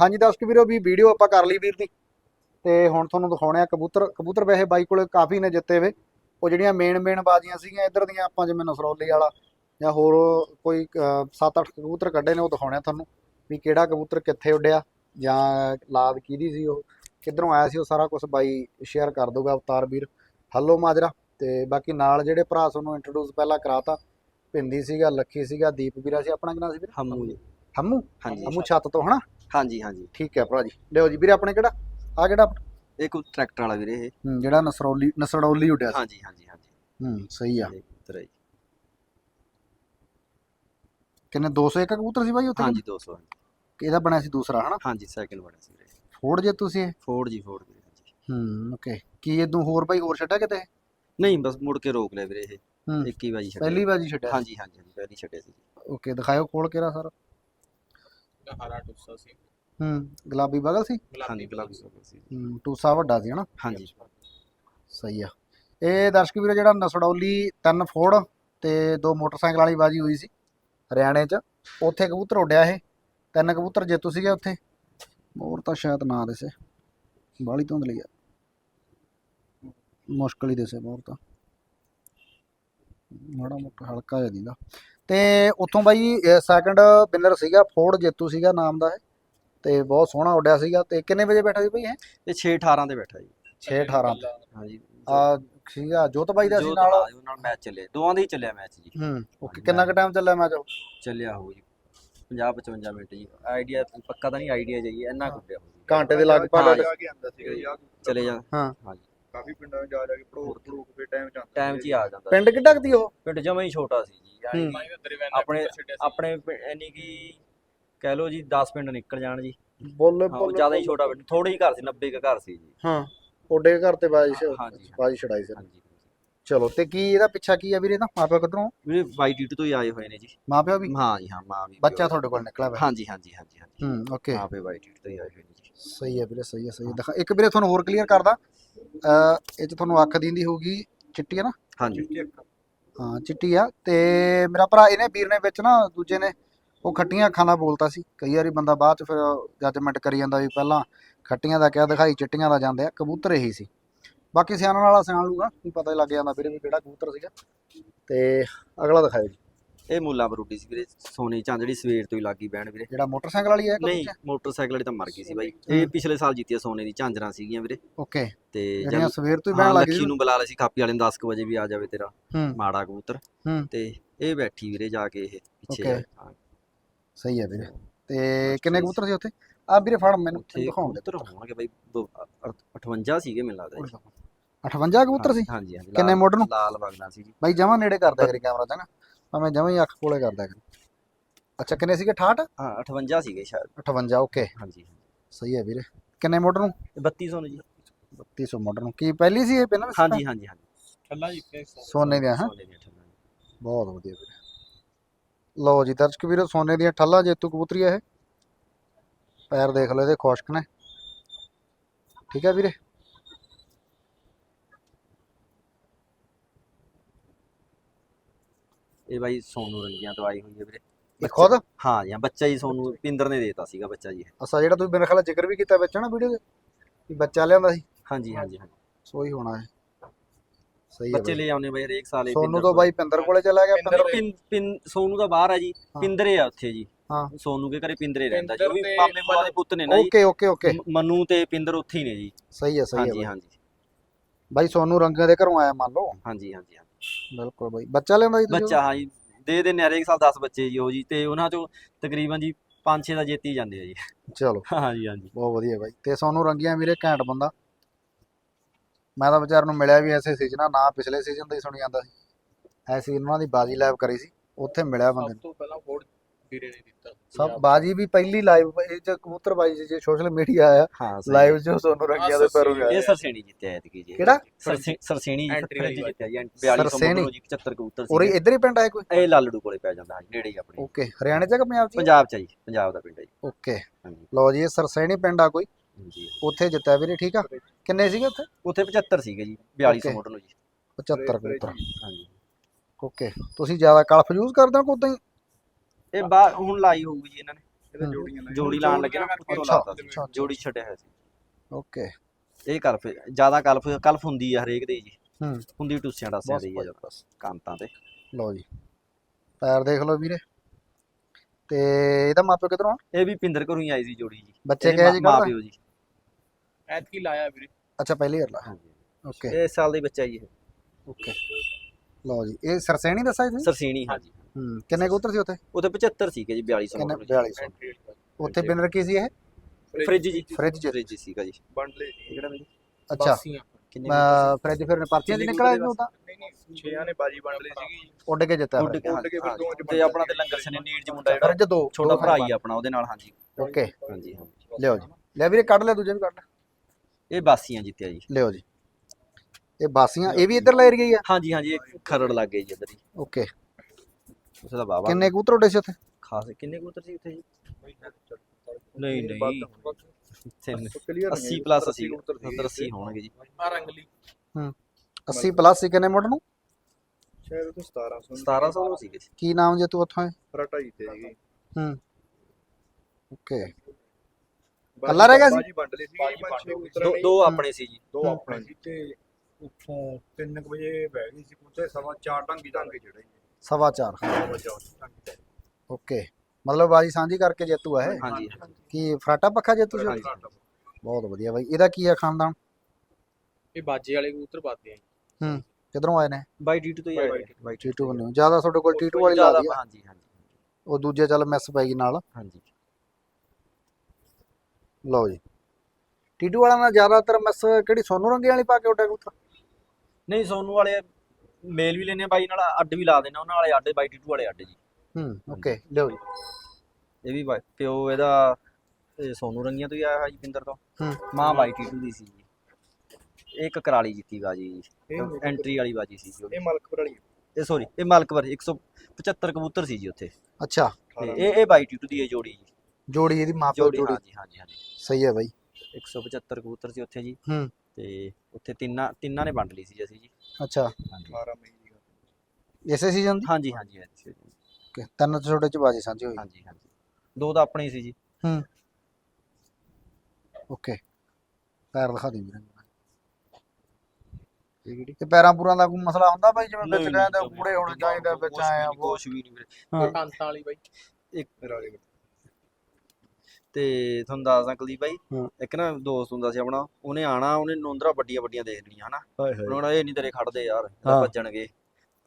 ਹਾਂਜੀ ਦਰਸ਼ਕ ਵੀਰੋ ਵੀ ਵੀਡੀਓ ਆਪਾਂ ਕਰ ਲਈ ਵੀਰ ਦੀ। ਤੇ ਹੁਣ ਤੁਹਾਨੂੰ ਦਿਖਾਉਣੇ ਆ ਕਬੂਤਰ। ਕਬੂਤਰ ਵੈਸੇ ਬਾਈ ਕੋਲੇ ਕਾਫੀ ਨੇ ਜਿੱਤੇ ਵੇ ਉਹ ਜਿਹੜੀਆਂ ਮੇਨ ਮੇਨ ਬਾਜ਼ੀਆਂ ਸੀਗੀਆਂ ਇੱਧਰ ਦੀਆਂ ਆਪਾਂ ਜਿਵੇਂ ਨਸਰੌਲੀ ਵਾਲਾ ਜਾਂ ਹੋਰ ਕੋਈ 7-8 ਕਬੂਤਰ ਕੱਢੇ ਨੇ ਉਹ ਦਿਖਾਉਣੇ ਆ ਤੁਹਾਨੂੰ ਵੀ ਕਿਹੜਾ ਕਬੂਤਰ ਕਿੱਥੇ ਉੱਡਿਆ ਜਾਂ ਲਾਦ ਕਿਹਦੀ ਸੀ ਉਹ ਕਿੱਧਰੋਂ ਆਇਆ ਸੀ ਉਹ ਸਾਰਾ ਕੁਝ ਬਾਈ ਸ਼ੇਅਰ ਕਰ ਦੂਗਾ ਅਵਤਾਰ ਵੀਰ। ਹੱਲੋ ਮਾਜਰਾ। ਤੇ ਬਾਕੀ ਨਾਲ ਜਿਹੜੇ ਭਰਾ ਤੁਹਾਨੂੰ ਇੰਟਰੋਡਿਊਸ ਪਹਿਲਾਂ ਕਰਾਤਾ ਭਿੰਦੀ ਸੀਗਾ ਲੱਖੀ ਸੀਗਾ ਦੀਪ ਵੀਰਾ ਸੀ ਆਪਣਾ ਕਿਹਨਾਂ ਸੀ ਵੀਰ? ਹਮੂ ਜੀ। ਹੰਮੂ? ਹਾਂਜੀ। ਹੰਮੂ ਛੱਤ ਤੋਂ ਹਨਾ? ਹਾਂਜੀ ਹਾਂਜੀ। ਠੀਕ ਹੈ ਭਰਾ ਜੀ। ਲਿਓ ਜੀ ਵੀਰੇ ਆਪਣੇ ਕਿਹੜਾ? ਆ ਕਿਹੜਾ? ਇਹ ਕੋਈ ਟਰੈਕਟਰ ਵਾਲਾ ਵੀਰੇ ਇਹ। ਹੂੰ, ਜਿਹੜਾ ਨਸਰੌਲੀ ਨਸਰੌਲੀ ਉੱਡਿਆ ਸੀ। ਹਾਂਜੀ ਹਾਂਜੀ ਹਾਂਜੀ। ਹੂੰ ਸਹੀ ਆ। ਇਹ ਕਬੂਤਰ ਹੈ ਜੀ। ਕਿੰਨੇ 201 ਕਬੂਤਰ ਸੀ ਬਾਈ ਉੱਥੇ? ਹਾਂਜੀ 200 ਹਾਂਜੀ। ਇਹਦਾ ਬਣਿਆ ਸੀ ਦੂਸਰਾ ਹਨਾ? ਹਾਂਜੀ ਸੈਕਿੰਡ ਬਣਾ ਸੀ ਵੀਰੇ। ਫੋੜ ਜੇ ਤੁਸੀਂ ਇਹ? ਫੋਰਡ ਜੀ ਫੋਰਡ ਵੀਰੇ ਹਾਂਜੀ। ਹੂੰ ਓਕੇ। ਕੀ ਇਦੋਂ ਹੋਰ ਬਾਈ ਹੋਰ ਛੱਡਿਆ ਕਿਤੇ? ਨਹੀਂ ਬਸ ਮੁੜ ਕੇ ਰੋਕ ਲਿਆ ਵੀਰੇ ਇਹ। ਹੂੰ। ਇੱਕ ਹੀ ਵਾਜੀ ਛੱਡਿਆ। ਪਹਿਲੀ ਵਾਰੀ ਛੱਡਿਆ? ਹਾਂਜੀ ਹਾਂਜੀ ਹਾਂਜੀ ਪਹਿਲੀ ਛੱਡਿਆ ਸੀ ਜੀ। ਓਕੇ ਦਿਖਾਇਓ ਖੋਲ ਕੇ ਰਾ ਸਰ ਹਰਾ ਟੁੱਸਾ ਸੀ। ਹੂੰ ਗੁਲਾਬੀ ਬਗਲ ਸੀ? ਹਾਂਜੀ ਗੁਲਾਬੀ ਸੀ। ਹੂੰ ਟੂਸਾ ਵੱਡਾ ਸੀ ਹਨਾ? ਹਾਂਜੀ। ਸਹੀ ਆ। ਇਹ ਦਰਸ਼ਕ ਵੀਰੋ ਜਿਹੜਾ ਨਸੜੌਲੀ ਤਿੰਨ ਫੋੜ ਤੇ ਦੋ ਮੋਟਰਸਾਈਕਲ ਵਾਲੀ ਬਾਜੀ ਹੋਈ ਸੀ ਹਰਿਆਣੇ 'ਚ ਉੱਥੇ ਕਬੂਤਰ ਉੱਡਿਆ ਇਹ। ਤਿੰਨ ਕਬੂਤਰ ਜੇਤੂ ਸੀਗੇ ਉੱਥੇ। ਹੋਰ ਤਾਂ ਸ਼ਾਇਦ ਨਾ ਦਿਸੇ। ਬਾਹਲੀ ਧੁੰਦਲੀ ਆ। ਮੁਸ਼ਕਲ ਹੀ ਦਿਸੇ ਬਹੁਤ ਤਾਂ। ਮਾੜਾ ਮੋਟਾ ਹਲਕਾ ਜਿਹਾ ਦੀਦਾ। ਤੇ ਉੱਥੋਂ ਬਾਈ ਸੈਕੰਡ ਵਿਨਰ ਸੀਗਾ ਫੋੜ ਜੇਤੂ ਸੀਗਾ ਨਾਮ ਦਾ ਇਹ। ਤੇ ਬਹੁਤ ਸੋਹਣਾ ਉੱਡਿਆ ਸੀਗਾ। ਤੇ ਕਿੰਨੇ ਵਜੇ ਬੈਠਾ ਸੀ ਬਾਈ ਇਹ? ਇਹ 6 18 ਤੇ ਬੈਠਾ ਜੀ। 6 18 ਤੇ। ਹਾਂਜੀ। ਆ ਸੀਗਾ ਜੋਤ ਬਾਈ ਦਾ ਸੀ ਨਾਲ? ਤਾਂ ਨਾਲ ਮੈਚ ਚੱਲਿਆ। ਦੋਵਾਂ ਦਾ ਹੀ ਚੱਲਿਆ ਮੈਚ ਜੀ। ਹੂੰ ਓਕੇ। ਕਿੰਨਾ ਕੁ ਟਾਈਮ ਚੱਲਿਆ ਮੈਚ ਚੱਲਿਆ ਹੋਊ ਜੀ। 50 55 ਮਿੰਟ ਜੀ। ਆਈਡੀਆ ਪੱਕਾ ਤਾਂ ਨਹੀਂ ਆਈਡੀਆ ਜਾਈ ਇੰਨਾ ਹੋਊ ਜੀ। ਘੰਟੇ ਦੇ ਲਗਭਗ ਹਾਂ। ਜਾ ਕੇ ਆਂਦਾ ਸੀਗਾ ਜੀ। ਆਹ ਚਲੇ ਜਾ। ਹਾਂ। ਹਾਂਜੀ। ਕਾਫੀ ਪਿੰਡਾਂ ਵਿੱਚ ਜਾ ਜਾ ਕੇ ਭੜੋਕ ਭੜੋਕ ਦੇ ਟਾਈਮ ਚ ਆਂਦਾ ਟਾਈਮ 'ਚ ਹੀ ਆ ਜਾਂਦਾ ਪਿੰਡ ਕਿੱਡਾ ਕੁ ਦੀ ਉਹ? ਪਿੰਡ ਜਮਾ ਹੀ ਛੋਟਾ ਸੀ ਜੀ ਯਾਨੀ ਹੂੰ। ਕਿ ਆਪਣੇ ਆਪਣੇ ਪਿੰ- ਯਾਨੀ ਕਿ ਕਹਿ ਲਓ ਜੀ 10 ਪਿੰਡ ਨਿਕਲ ਜਾਣ ਜੀ। ਬੋਲੇ ਹਾਂ, ਉਹ ਜ਼ਿਆਦਾ ਹੀ ਛੋਟਾ ਪਿੰਡ ਥੋੜੇ ਹੀ ਘਰ ਸੀ 90 ਕੁ ਘਰ ਸੀ ਜੀ। ਹਾਂ ਓਡੇ ਘਰ ਤੇ ਬਾਜੀ ਹਾਂਜੀ ਬਾਜੀ ਛੜਾਈ ਸੀ। ਹਾਂਜੀ। ਚਲੋ ਤੇ ਕੀ ਇਹਦਾ ਪਿੱਛਾ ਕੀ ਆ ਵੀਰੇ ਇਹਦਾ? ਮਾਪਿਓ ਕਿਧਰੋਂ? ਵੀਰੇ ਵਾਈਟੀਟ ਤੋਂ ਹੀ ਆਏ ਹੋਏ ਨੇ ਜੀ। ਮਾਪਿਓ ਵੀ? ਹਾਂ ਜੀ ਹਾਂ ਮਾਂ ਵੀ ਬੱਚਾ ਤੁਹਾਡੇ ਕੋਲ ਨਿਕਲਿਆ ਵਾ ਹਾਂਜੀ ਹਾਂਜੀ ਹਾਂਜੀ ਹਾਂਜੀ। ਹੂੰ ਓਕੇ। ਮਾਂ ਵੀ ਵਾਈਟੀਟ ਤੋਂ ਹੀ ਆਏ ਹੋਏ ਨੇ ਜੀ। ਸਹੀ ਹੈ ਵੀਰੇ ਸਹੀ ਹੈ ਸਹੀ ਹੈ। ਦਿਖਾ ਇੱਕ ਵੀਰੇ ਤੁਹਾਨੂੰ ਹੋਰ ਕਲੀਅਰ ਕਰਦਾ। ਇਹ ਚ ਤੁਹਾਨੂੰ ਅੱਖ ਦਿੰਦੀ ਹੋਊਗੀ ਚਿੱਟੀ ਹੈ ਨਾ? ਹਾਂਜੀ। ਹਾਂ ਚਿੱਟੀ ਆ। ਤੇ ਮੇਰਾ ਭਰਾ ਇਹਨੇ ਵੀਰ ਨੇ ਵਿੱਚ ਨਾ ਦੂਜੇ ਨੇ ਉਹ ਖੱਟੀਆਂ ਅੱਖਾਂ ਦਾ ਬੋਲਤਾ ਸੀ। ਕਈ ਵਾਰੀ ਬੰਦਾ ਬਾਅਦ ਚ ਫਿਰ ਜੱਜਮੈਂਟ ਕਰੀ ਜਾਂਦਾ ਵੀ ਪਹਿਲਾਂ ਖੱਟੀਆਂ ਦਾ ਕਿਹਾ ਦਿਖਾਈ ਚਿੱਟੀਆਂ ਦਾ ਜਾਂਦੇ ਆ। ਕਬੂਤਰ ਇਹੀ ਸੀ। ਬਾਕੀ ਸਿਆਣਨ ਵਾਲਾ ਸਿਆਣ ਲੂਗਾ ਪਤਾ ਹੀ ਲੱਗ ਜਾਂਦਾ ਵੀਰੇ ਵੀ ਕਿਹੜਾ ਕਬੂਤਰ ਸੀਗਾ। ਤੇ ਅਗਲਾ ਦਿਖਾਓ ਜੀ। ਇਹ ਮੁੱਲਾ ਬਰੂਡੀ ਸੀ ਵੀਰੇ ਸੋਨੀ ਚਾਂਦੜੀ ਸਵੇਰ ਤੋਂ ਹੀ ਲੱਗੀ ਬਹਿਣ ਵੀਰੇ। ਜਿਹੜਾ ਮੋਟਰਸਾਈਕਲ ਵਾਲੀ ਹੈ ਨਹੀਂ ਮੋਟਰਸਾਈਕਲ ਵਾਲੀ ਤਾਂ ਮਰ ਗਈ ਸੀ ਬਾਈ। ਇਹ ਪਿਛਲੇ ਸਾਲ ਜਿੱਤਿਆ ਸੋਨੇ ਦੀ ਝਾਂਜਰਾਂ ਸੀਗੀਆਂ ਵੀਰੇ। ਓਕੇ। ਤੇ ਜਿਹੜੀਆਂ ਸਵੇਰ ਤੋਂ ਹੀ ਬਹਿਣ ਲੱਗ ਲੱਖੀ ਨੂੰ ਬੁਲਾ ਲਿਆ ਸੀ ਕਾਪੀ ਵਾਲੇ ਨੂੰ 10 ਕੁ ਵਜੇ ਵੀ ਆ ਜਾਵੇ ਤੇਰਾ ਮਾੜਾ ਕਬੂਤਰ। ਤੇ ਇਹ ਬੈਠੀ ਵੀਰੇ ਜਾ ਕੇ ਇਹ ਪਿੱਛੇ ਸਹੀ ਹੈ ਵੀਰੇ। ਤੇ ਕਿੰਨੇ ਕਬੂਤਰ ਸੀ ਉੱਥੇ? ਆ ਵੀਰੇ ਫੜ ਮੈਨੂੰ ਦਿਖਾਉਣ ਦੇ ਹੋਣਗੇ ਬਾਈ ਦੋ- ਅ- 58 ਸੀਗੇ ਮੈਨੂੰ ਲੱਗਦਾ ਜੀ। 58 ਕਬੂਤਰ ਸੀ? ਹਾਂਜੀ ਹਾਂਜੀ ਕਿੰਨੇ ਮੋਢ ਨੂੰ? ਲਾਲ ਵਗਣਾ ਸੀ ਜੀ। ਬਾਈ ਜਮਾ ਨੇੜੇ ਕਰਦਾ ਕਰੀ ਕੈਮਰਾ ਤਾਂ ਭਾਵੇਂ ਜਮਾ ਹੀ ਅੱਖ ਕੋਲੇ ਕਰਦਾ ਕਰੀ ਅੱਛਾ ਕਿੰਨੇ ਸੀਗੇ? 68 ਹਾਂ 58 ਸੀਗੇ ਸ਼ਾਇਦ। 58 ਓਕੇ ਹਾਂਜੀ ਸਹੀ ਹੈ ਵੀਰੇ। ਕਿੰਨੇ ਮੋਟਰ ਨੂੰ? ਤੇ 3200 ਨੂੰ ਜੀ। 3200 ਮੋਟਰ ਨੂੰ। ਕੀ ਪਹਿਲੀ ਸੀ ਇਹ ਪਹਿਲਾਂ ਵੀ ਹਾਂਜੀ ਹਾਂਜੀ ਹਾਂਜੀ। ਠੱਲਾ ਜੀ ਸੋਨੇ ਦੀਆਂ ਹਾਂ? ਸੋਨੇ ਦੀਆਂ ਠੱਲਾਂ ਜੀ। ਬਹੁਤ ਵਧੀਆ ਵੀਰੇ। ਲਓ ਜੀ ਦਰਸ਼ਕ ਵੀਰੋ ਸੋਨੇ ਦੀਆਂ ਠੱਲਾਂ ਜੇਤੂ ਕਬੂਤਰੀ ਇਹ। ਪੈਰ ਦੇਖ ਲਓ ਇਹਦੇ ਖੁਸ਼ਕ ਨੇ। ਠੀਕ ਹੈ ਵੀਰੇ। ਇਹ ਬਾਈ ਸੋਨੂ ਰੰਗੀਆਂ ਤੋਂ ਆਈ ਹੋਈ ਹੈ ਵੀਰੇ। ਇਹ ਖੁਦ? ਹਾਂ ਜੀ ਹਾਂ, ਬੱਚਾ ਹੀ ਸੋਨੂ ਪਿੰਦਰ ਨੇ ਦੇਤਾ ਸੀਗਾ ਬੱਚਾ ਜੀ ਇਹ। ਅਸਾ ਜਿਹੜਾ ਤੁਸੀਂ ਮੇਰੇ ਖਿਆਲ ਨਾਲ ਜ਼ਿਕਰ ਵੀ ਕੀਤਾ ਵਿੱਚ ਨਾ ਵੀਡੀਓ ਦੇ ਵੀ ਬੱਚਾ ਲਿਆਂਦਾ ਸੀ? ਹਾਂਜੀ ਹਾਂਜੀ ਹਾਂਜੀ ਸੋਈ ਹੋਣਾ ਹੈ ਸਹੀ ਹੈ ਬੱਚੇ ਬਾਈ। ਲੈ ਆਉਣੇ ਬਾਈ ਹਰੇਕ ਸਾਲ ਇਹ ਸੋਨੂ ਪਿੰਦਰ ਤੋਂ ਬਾਈ ਪਿੰਦਰ ਕੋਲੇ ਚਲਾ ਗਿਆ ਪਿੰਦਰ ਪਿੰਦਰ ਪਿੰ ਪਿੰ ਸੋਨੂ ਦਾ ਬਾਹਰ ਆ ਜੀ ਹਾਂ। ਪਿੰਦਰੇ ਆ ਉੱਥੇ ਜੀ। ਹਾਂ। ਸੋਨੂ ਦੇ ਘਰੇ ਪਿੰਦਰੇ ਰਹਿੰਦਾ ਜੀ ਉਹ ਵੀ ਪਿੰਦਰ ਤੇ ਮਾਮੇ ਦੇ ਪੁੱਤ ਨੇ ਨਾ ਜੀ। Okay okay okay. ਮ- ਮਨੂ ਤੇ ਪਿੰਦਰ ਉੱਥੇ ਹੀ ਨੇ ਜੀ। ਸਹੀ ਹੈ ਸਹੀ ਹੈ ਹਾਂਜੀ ਬਾਈ। ਹਾਂਜੀ ਬਾਈ ਸੋਨੂ ਰੰਗਾਂ ਦੇ ਘਰੋਂ ਆਇਆ ਮੰਨ ਲਓ। ਹਾਂਜੀ ਹਾਂਜੀ ਹਾਂਜੀ। ਬਿਲਕੁਲ ਬਾਈ। ਬੱਚਾ ਲਿਆਂਦਾ ਜੀ ਤੁਸੀਂ ਬੱਚਾ ਹਾਂ ਜੀ। ਦੇ ਦੇ ਹਰੇਕ ਸਾਲ 10 ਬੱਚੇ ਜੀ ਉਹ ਜੀ ਤੇ ਉਹਨਾਂ ਚੋਂ ਤਕਰੀਬਨ ਜੀ 5-6 ਦਾ ਜੇਤੀ ਜਾਂਦੇ ਆ ਜੀ। ਚਲੋ। ਹਾਂਜੀ ਹਾਂਜੀ ਬਹੁਤ ਵਧੀਆ ਬਾਈ। ਤੇ ਸੋਨੂੰ ਰੰਗੀਆਂ ਵੀਰੇ ਘੈਂਟ ਬੰਦਾ। ਮੈਂ ਤਾਂ ਵਿਚਾਰ ਨੂੰ ਮਿਲਿਆ ਵੀ ਐਸੇ ਸੀਜ਼ਨ ਨਾ ਪਿਛਲੇ ਸੀਜ਼ਨ ਦਾ ਹੀ ਸੁਣੀ ਜਾਂਦਾ ਸੀ। ਐਸੀ ਉਹਨਾਂ ਦੀ ਬਾਜੀ ਲਾਈਵ ਕਰੀ ਸੀ ਉੱਥੇ ਮਿਲਿਆ ਬੰਦੇ ਸਭ ਨੂੰ ਤੋਂ ਪਹਿਲਾਂ ਫੋਰਡ ਵੀਰੇ ਨੇ ਦਿੱਤਾ ਸਭ ਬਾਜੀ ਵੀ ਪਹਿਲੀ ਲਾਈਵ ਇਹ ਚ ਕਬੂਤਰ ਬਾਜੀ ਜੇ ਸੋਸ਼ਲ ਮੀਡੀਆ ਆਇਆ ਹਾਂ ਸਹੀ ਲਾਈਵ ਜੋ ਸੋਨੂੰ ਰੰਗੀਆਂ ਦੇ ਪੈਰੋਂ ਸਰਸੇਣੀ। ਗਿਆ ਇਹ ਸਰਸੇਣੀ ਜਿੱਤਿਆ ਐਤਕੀ ਜੀ। ਕਿਹੜਾ? ਸਰਸੇ- ਸਰਸੇਣੀ ਜੀ Entry ਸਰਸੇਣੀ ਵਾਲੀ ਜਿੱਤਿਆ ਜੀ 4200 ਸਰਸੇਣੀ। ਮੋਟਰ ਜੀ 75 ਕਬੂਤਰ ਔਰ ਸੀ ਇੱਧਰ ਹੀ ਪਿੰਡ ਆਇਆ ਕੋਈ? ਇਹ ਲਾਲੜੂ ਕੋਲੇ ਪੈ ਜਾਂਦਾ ਹਾਂਜੀ ਨੇੜੇ ਹੀ ਆਪਣੇ। ਓਕੇ ਹਰਿਆਣੇ ਚ ਕਿ ਪੰਜਾਬ ਚ ਪੰਜਾਬ ਚ ਆ ਜੀ ਪੰਜਾਬ ਦਾ ਪਿੰਡ ਹੈ ਜੀ। ਓਕੇ। ਹਾਂਜੀ। ਲਓ ਜੀ ਇਹ ਸਰਸੈਣੀ ਪਿੰਡ ਆ ਕੋਈ। ਹਾਂਜੀ। ਉੱਥੇ ਜਿੱਤਿਆ ਵੀਰੇ ਠੀਕ ਆ? ਕਿੰਨੇ ਸੀਗੇ ਉੱਥੇ? ਉੱਥੇ 75 ਸੀਗੇ ਜੀ 4200 Okay. ਨੂੰ ਜੀ 75 ਕਬੂਤਰ। ਹਾਂਜੀ। ਓਕੇ ਤੁਸੀਂ ਜ਼ਿਆਦਾ ਕਲਫ ਯੂਜ਼ ਕਰਦੇ ਹੋ ਕਿ ਉਦਾਂ ਹੀ ਇਹ ਬਾ ਹੁਣ ਲਾਈ ਹੋਊਗੀ ਜੀ ਇਹਨਾਂ ਨੇ। ਇਹਦੇ। ਜੋੜੀਆਂ ਲਾਈਆਂ। ਜੋੜੀ ਲਾਉਣ ਲੱਗੇ ਨਾ ਉੱਤੋਂ ਲਾਤਾ ਜੋੜੀ ਛੱਡਿਆ ਹੋਇਆ ਸੀ। ਓਕੇ। ਇਹ ਕਲਫ ਜ਼ਿਆਦਾ ਕਲਫ ਕਲਫ ਹੁੰਦੀ ਆ ਹਰੇਕ ਦੇ ਜੀ। ਹੂੰ। ਹੁੰਦੀ ਟੁੱਸਿਆਂ ਦੀ ਆ ਜ਼ਿਆਦਾ ਬਸ। ਕਾਂਤਾਂ ਤੇ। ਲਓ ਜੀ। ਪੈਰ ਦੇਖ ਲਓ ਵੀਰੇ। ਤੇ ਇਹਦਾ ਮਾਪਿਓ ਕਿਧਰੋਂ ਆ? ਇਹ ਵੀ ਪਿੰਦਰ ਘਰੋਂ ਹੀ ਆਈ ਸੀ ਜੋੜੀ ਜੀ। ਬੱਚੇ ਕਿਹੋ ਜੀ ਮਾਂ ਕੱਢਦਾ ਪਿਓ ਜੀ। ਐਤਕੀ ਲਾਇਆ ਵੀਰੇ। ਅੱਛਾ ਪਹਿਲੀ ਵਾਰ ਲਾ। ਹਾਂਜੀ। ਓਕੇ। ਇਹ ਸਾਲ ਦੇ ਬੱਚਾ ਜੀ ਇਹ। ਓਕੇ। ਲਓ ਜੀ ਇਹ ਸਰਸੈਣੀ ਦੱਸਿਆ ਜੀ ਤੁਸੀਂ? ਸਰਸੀਣੀ ਹਾਂਜੀ। ਹੂੰ ਕਿੰਨੇ ਕਬੂਤਰ ਸੀ ਉੱਥੇ? ਉੱਥੇ 75 ਸੀਗੇ ਜੀ 4200 ਕਿੰਨੇ ਮੋਡਲ 4200 ਐਂਟਰੀ ਵਾਲੀ ਉੱਥੇ ਬਿਨਰ ਕੀ ਸੀ ਇਹ? ਫ੍ਰਿਜ ਜੀ। ਫ੍ਰਿਜ ਚ। ਫ੍ਰਿਜ ਸੀਗਾ ਜੀ। ਬੰਡਲੇ ਕਿਹੜਾ ਬਾਈ? ਅੱਛਾ। ਬਾਸੀਆਂ। ਕਿੰਨੇ ਅਹ ਫ੍ਰਿਜ ਫਿਰ ਪਰਚੀਆਂ ਦੀ ਨਿਕਲਿਆ ਇਹਨੂੰ ਤਾਂ? ਨਹੀਂ ਨਹੀਂ ਛੇਆਂ ਨੇ ਬਾਜੀ ਬੰਡਲੇ ਸੀਗੀ ਜੀ। ਉੱਡ ਕੇ ਜਿੱਤਿਆ ਉੱਡ ਕੇ ਉੱਡ ਕੇ ਫਿਰ ਦੋਵਾਂ ਚ ਤੇ ਆਪਣਾ ਤੇ ਲੰਗਰ ਸਨੇ ਨੀਰ ਜੀ ਮੁੰਡਾ ਜਿਹੜਾ। ਫ੍ਰਿਜ ਦੋ। ਛੋਟਾ ਭਰਾ ਹੀ ਆਪਣਾ ਉਹਦੇ ਨਾਲ ਹਾਂਜੀ। ਓਕੇ। ਹਾਂਜੀ ਹਾਂਜੀ। ਲਿਓ ਜੀ। ਲੈ ਵੀਰੇ ਕੱਢ ਲੈ ਦੂਜੇ ਵੀ ਕੱਢ। ਲੈ ਇਹ ਬਾਸੀਆਂ ਜਿੱਤਿਆ ਜੀ। ਲਿਓ ਜੀ। ਇਹ ਬਾਸੀਆਂ ਇਹ ਵੀ ਇੱਧਰਲਾ ਏਰੀਆ ਹੀ ਆ? ਹਾਂਜੀ ਹਾਂਜੀ ਇਹ ਖਰੜ ਲੱਗ ਗਏ ਜੀ ਇੱਧਰ ਹੀ। ਓਕੇ ਉਸ ਦਾ ਬਾਬਾ ਕਿੰਨੇ ਕਬੂਤਰ ਉੱਡੇ ਸੀ ਉੱਥੇ? ਖਾਸ ਕਿੰਨੇ ਕਬੂਤਰ ਸੀ ਉੱਥੇ ਜੀ? ਨਹੀਂ ਨਹੀਂ। ਤਿੰਨ। Clear 80 ਨਹੀਂ, ਪਲੱਸ 80 ਸੀ ਕਬੂਤਰ ਸੀਗੇ। 70 80 ਹੋਣਗੇ ਜੀ। ਆ ਰੰਗਲੀ 80 ਪਲੱਸ ਸੀ ਕਿੰਨੇ ਮੁੱਢ ਨੂੰ? ਸ਼ਾਇਦ ਉਹ 1700 1700 ਨੂੰ ਸੀਗੇ ਜੀ। ਕੀ ਨਾਮ ਜੇ ਤੂੰ ਉੱਥੋਂ ਹੈ? ਫਰਾਟਾਈ ਤੇ ਸੀਗੀ ਹੂੰ। ਓਕੇ ਕੱਲਾ ਰਹਿ ਗਿਆ ਸੀ? ਜੀ, ਦੋ ਆਪਣੇ ਸੀ ਜੀ। ਦੋ ਆਪਣੇ ਸੀ। ਤੇ ਉੱਥੋਂ 3 ਵਜੇ ਬਹਿ ਗਈ ਸੀ ਕੁੱਤੇ ਸਵਾ ਚਾਰ ਢੰਗੀ ਢੰਗੇ ਜਿਹੜੇ ਸਵਾ ਚਾਰ ਢੰਗੀ ਓਕੇ। ਮਤਲਬ ਬਾਜੀ ਸਾਂਝੀ ਕਰਕੇ ਜੇਤੂ ਹਾਂਜੀ ਕੀ ਫਰਾਟਾ ਪੱਖਾ ਜੇਤੂ ਸੀ। ਬਹੁਤ ਵਧੀਆ ਬਾਈ। ਇਹਦਾ ਕੀ ਆ ਖਾਨਦਾਨ? ਇਹ ਬਾਜੇ ਵਾਲੇ ਕਬੂਤਰ ਪਾਤੇ ਆ ਕਿਧਰੋਂ ਆਏ ਨੇ? ਬਾਈ ਡੀ2 ਤੋਂ ਹੀ ਆਏ ਬਾਈ ਟੀਟੂ ਬੰਨਿਓ ਜ਼ਿਆਦਾ ਤੁਹਾਡੇ ਕੋਲ ਟੀਟੂ ਵਾਲੀ ਲਾ ਦੀ ਆ ਹਾਂਜੀ ਹਾਂਜੀ। ਉਹ ਦੂਜੇ ਚੱਲ ਮਿਸ ਪੈ ਗਈ ਨਾਲ। ਹਾਂਜੀ। ਲਓ ਜੀ। ਟੀਟੂ ਵਾਲਾ ਨਾਲ ਜ਼ਿਆਦਾਤਰ ਮਿਸ ਕਿਹੜੀ ਸੋਨੂ ਰੰਗੇ ਵਾਲੀ ਪਾ ਕੇ ਉੱਡੇ ਕਬੂਤਰ? ਨਹੀਂ ਸੋਨੂ ਵਾਲੇ ਮੇਲ ਵੀ ਲੈਨੇ ਬਾਈ ਨਾਲ ਅੱਡ ਵੀ ਲਾ ਦੇਣਾ ਉਹਨਾਂ ਵਾਲੇ ਅੱਡ ਬਾਈ ਡੀ2 ਵਾਲੇ ਅੱਡ ਜੀ। ਹੂੰ ਓਕੇ ਲਿਓ ਜੀ। ਇਹ ਵੀ ਬਾਈ ਪਿਓ ਇਹਦਾ ਇਹ ਸੋਨੂ ਰੰਗੀਆਂ ਤੋਂ ਹੀ ਆਇਆ ਹੋਇਆ ਜੀ ਪਿੰਦਰ ਤੋਂ। ਹੂੰ। ਮਾਂ ਬਾਈ ਟੀ2 ਦੀ ਸੀ ਜੀ। ਇਹ ਇੱਕ ਕਰਾਲੀ ਜਿੱਤੀ ਬਾਜੀ ਜੀ ਇਹ ਐਂਟਰੀ ਵਾਲੀ ਬਾਜੀ ਸੀ ਜੀ। ਇਹ ਮਲਕਪੁਰ ਵਾਲੀ ਇਹ ਸੋਰੀ ਇਹ ਮਲਕਪੁਰ 175 ਕਬੂਤਰ ਸੀ ਜੀ ਉੱਥੇ। ਅੱਛਾ। ਇਹ ਇਹ ਬਾਈ ਟੀ2 ਦੀ ਹੈ ਜੋੜੀ ਜੀ। ਜੋੜੀ ਇਹਦੀ ਮਾਪਿਓ ਜੋੜੀ ਜੋੜੀ। ਹਾਂਜੀ ਹਾਂਜੀ ਹਾਂਜੀ। ਸਹੀ ਹੈ ਬਾਈ। 175 ਕਬੂਤਰ ਸੀ ਉੱਥੇ ਜੀ। ਹੂੰ। ਤੇ ਉੱਥੇ ਤਿੰਨਾਂ ਤਿੰਨਾਂ ਨੇ ਵੰਡ ਲਈ ਸੀ ਅਸੀਂ ਜੀ। ਅੱਛਾ। ਹਾਂਜੀ। 18 ਮਈ ਦੀ ਇਸੇ ਸੀਜ਼ਨ ਦੀ? ਹਾਂਜੀ ਹਾਂਜੀ ਹਾਂਜੀ। ਓਕੇ ਤਿੰਨ ਛੋਟੇ ਚ ਬਾਜੀ ਸਾਂਝੀ ਹੋਈ। ਹਾਂਜੀ ਹਾਂਜੀ। ਦੋ ਤਾਂ ਆਪਣੇ ਹੀ ਸੀ ਜੀ। ਓਕੇ। ਪੈਰ ਦਿਖਾ ਦੇ ਵੀਰੇ। ਇਹ ਕਿਹੜੀ? ਤੇ ਪੈਰਾਂ ਪੂਰਾਂ ਦਾ ਕੋਈ ਮਸਲਾ ਹੁੰਦਾ ਬਾਈ ਜਿਵੇਂ ਵਿੱਚ ਕਹਿੰਦੇ ਪੂਰੇ ਹੋਣੇ ਚਾਹੀਦੇ ਵਿੱਚ ਆਏ ਆ ਨਹੀਂ, ਉਹ ਕੁਛ ਵੀ ਨਹੀਂ ਵੀਰੇ। ਹਾਂ। ਕਾਂਤਾਂ ਵਾਲੀ ਬਾਈ। ਇੱਕ ਮੇਰਾ ਵਾਲੀ ਤੇ ਤੁਹਾਨੂੰ ਦੱਸਦਾ ਕੁਲਦੀਪ ਬਾਈ ਹਾਂ। ਇੱਕ ਨਾ ਦੋਸਤ ਹੁੰਦਾ ਸੀ ਆਪਣਾ ਉਹਨੇ ਆਣਾ ਉਹਨੇ ਨੋਂਦਰਾ ਵੱਡੀਆਂ ਵੱਡੀਆਂ ਦੇਖ ਲਈਆਂ ਹਨਾ? ਹਾਏ ਉਹਨਾਂ ਇਹ ਨਹੀਂ ਤੇਰੇ ਖੜਦੇ ਯਾਰ ਹਾਂ। ਤਾਂ ਭੱਜਣਗੇ।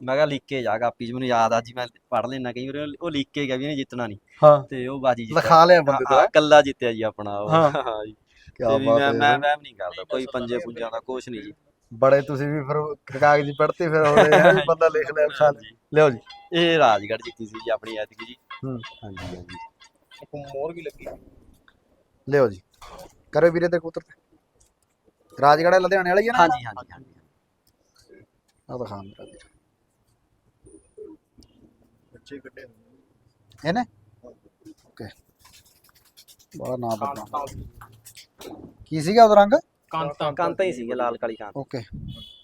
ਮੈਂ ਕਿਹਾ ਲਿਖ ਕੇ ਜਾ ਕਾਪੀ 'ਚ ਮੈਨੂੰ ਯਾਦ ਆ ਜੀ ਮੈਂ ਪੜ੍ਹ ਲੈਣਾ ਕਈ ਵਾਰ ਉਹ ਲਿਖ ਕੇ ਗਿਆ ਵੀ ਇਹਨੇ ਜਿੱਤਣਾ ਨਹੀਂ ਹਾਂ। ਤੇ ਉਹ ਬਾਜੀ ਜਿੱਤਿਆ। ਲਿਖਾ ਲਿਆ ਬੰਦੇ ਹਾਂ, ਦਾ ਕੱਲਾ ਜਿੱਤਿਆ ਜੀ ਆਪਣਾ ਉਹ। ਹਾਂ। ਹਾਂ ਜੀ। ਕੀ ਤੇ ਵੀ ਬਾਤ ਮੈਂ ਹੈ। ਮੈਂ ਮੈਂ ਨਹੀਂ ਕਰਦਾ ਕੋਈ ਪੰਜੇ ਪੁੰਜਾਂ ਦਾ ਕੁਛ ਨਹੀਂ ਜੀ। ਬੜੇ ਤੁਸੀਂ ਵੀ ਫਿਰ ਕਾਗਜ਼ੀ ਪੜ੍ਹਤੇ ਫਿਰ ਹੋਰੇ ਹੈ ਵੀ ਬੰਦਾ ਲਿਖ ਲਿਆ ਲਿਖਾ ਲਿਆ। ਲਿਓ ਜੀ। ਇਹ ਰਾਜਗੜ੍ਹ ਜਿੱਤੀ ਸੀ ਜੀ ਆਪਣੀ ਐਤਕੀ ਜੀ। ਹੂੰ। ਹਾਂਜੀ ਹਾਂਜੀ। ਇੱਕ ਮੋਰ ਵੀ ਲੱਗੀ। ਲਿਓ ਜੀ। ਕਰੋ ਵੀਰੇ ਤੇ ਕਬੂਤਰ ਤੇ। ਰਾਜਗੜ੍ਹ ਲੁਧਿਆਣੇ ਵਾਲੀ ਹੈ ਨਾ? ਹਾਂਜੀ ਹਾਂਜੀ ਹਾਂਜੀ। ਆ ਦਿਖਾ ਮੇਰਾ ਵੀਰ। ਬੱਚੇ ਕੱਢੇ ਇਹਨੇ? ਓਕੇ ਬੜਾ ਨਾਮ ਬਦਨਾਮ ਕਾਂਤਾਂ ਕੀ ਸੀਗਾ ਉਹਦਾ ਰੰਗ? ਕਾਂਤਾਂ ਕਾਂਤਾ। ਹੀ ਸੀਗੇ ਲਾਲ ਕਾਲੀ ਕਾਂਤ। ਓਕੇ